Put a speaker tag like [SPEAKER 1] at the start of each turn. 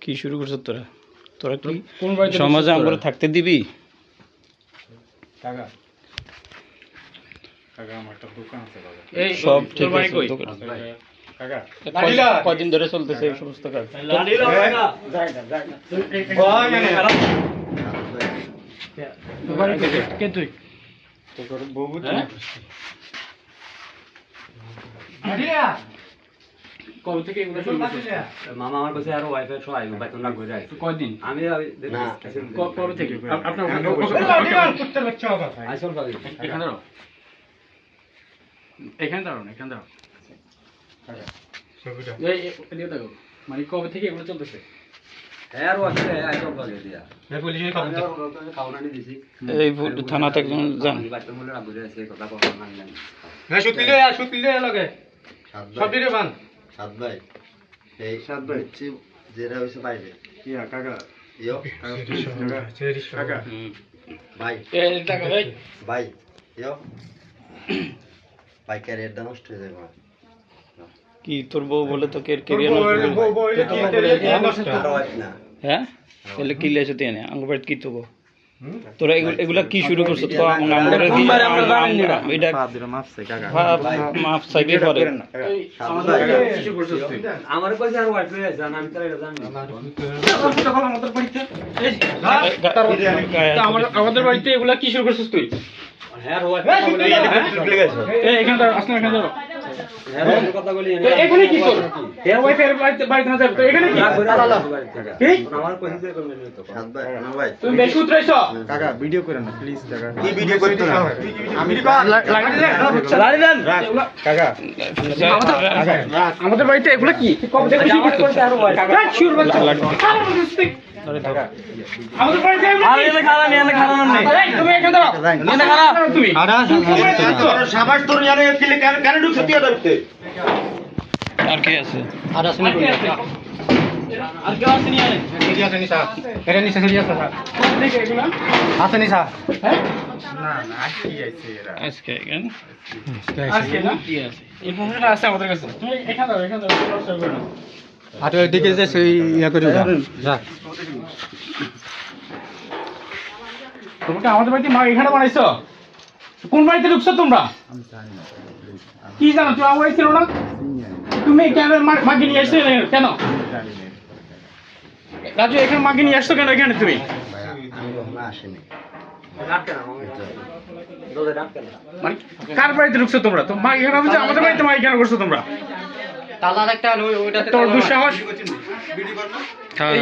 [SPEAKER 1] কি?
[SPEAKER 2] শুরু করছ তোরা তোরা কি সমাজে আমরা থাকতে দিবি
[SPEAKER 3] কাকা আমার একটা দোকান আছে বাবা
[SPEAKER 4] এই
[SPEAKER 2] সব ঠিক আছে
[SPEAKER 4] কই?
[SPEAKER 2] দোকান।
[SPEAKER 3] কাকা।
[SPEAKER 2] কয়- কয়দিন ধরে চলতেছে এই সমস্ত কাজ?
[SPEAKER 4] হ্যাঁ? কবে থেকে এগুলো শুরু
[SPEAKER 1] মামা আমার কাছে আরও ওয়াইফাই সহ আইবো বেতন লাগবে যাই
[SPEAKER 4] কয়দিন?
[SPEAKER 1] আমি
[SPEAKER 4] কবে থেকে? আপনার
[SPEAKER 1] আসল
[SPEAKER 4] এখানে এখানে দাঁড়াও না, এখানে এদিকে দেখো মানে কবে থেকে এগুলো চলতেছে?
[SPEAKER 1] হ্যাঁ দিয়া
[SPEAKER 3] এই
[SPEAKER 2] থানাতে একজন যান।
[SPEAKER 1] আমি বেতন বলে লাগবে যাই সেই কথা কথা মানলাম
[SPEAKER 3] না সুতলিলে আর সুতলিলে লগে
[SPEAKER 5] সাদ
[SPEAKER 3] সব
[SPEAKER 5] ভাই। এই সাদ ভাই। যেটা হয়েছে বাইরে।
[SPEAKER 3] কাকা।
[SPEAKER 5] ভাই। ভাই। ইয়ো নষ্ট হয়ে যাবে
[SPEAKER 2] কি তোর বউ বলে কেরিয়ার হ্যাঁ তাহলে কি লেছো তুই এনে আঙ্গুবাড়ি কি তবো তোরা এগুলা কি শুরু করছ তো আমরা আমরা কি। এটা পরে
[SPEAKER 1] আমার কাছে আর আমি জানি
[SPEAKER 4] আমাদের বাড়িতে এগুলা কি শুরু করছিস তুই
[SPEAKER 1] হ্যাঁ হ্যাঁ
[SPEAKER 4] আমাদের বাড়িতে এগুলো কি আরে। আমাদের কি?
[SPEAKER 2] আর আছে
[SPEAKER 4] আর কে আছে?
[SPEAKER 3] নিসা এটা নিসা? আছে নিসা
[SPEAKER 4] হ্যাঁ?
[SPEAKER 3] না না এরা।
[SPEAKER 2] আজকে কেন
[SPEAKER 4] আজকে না?
[SPEAKER 2] কি আছে।
[SPEAKER 4] ইনফরমেশন আছে কাছে। তুমি এখানে দাঁড়াও এখানে দাঁড়াও অসুবিধা
[SPEAKER 3] দিকে যে সেই ইয়া করে যা।
[SPEAKER 4] তোমরা আমাদের বাড়িতে মা এখানে বানাইছো? কোন বাড়িতে ঢুকছো তোমরা? কি জানো, তুমি আমার ছিল না? তুমি কেন মাকে নিয়ে আসছো? কেন? রাজু, এখানে মাকে নিয়ে আসছো কেন এখানে তুমি? মানে কার বাড়িতে ঢুকছো তোমরা? তো মা এখানে আমাদের বাড়িতে মা এখানে করছ তোমরা।
[SPEAKER 1] তালার একটা ওইটাতে
[SPEAKER 4] তোর দুঃসাহস।
[SPEAKER 2] হ্যাঁ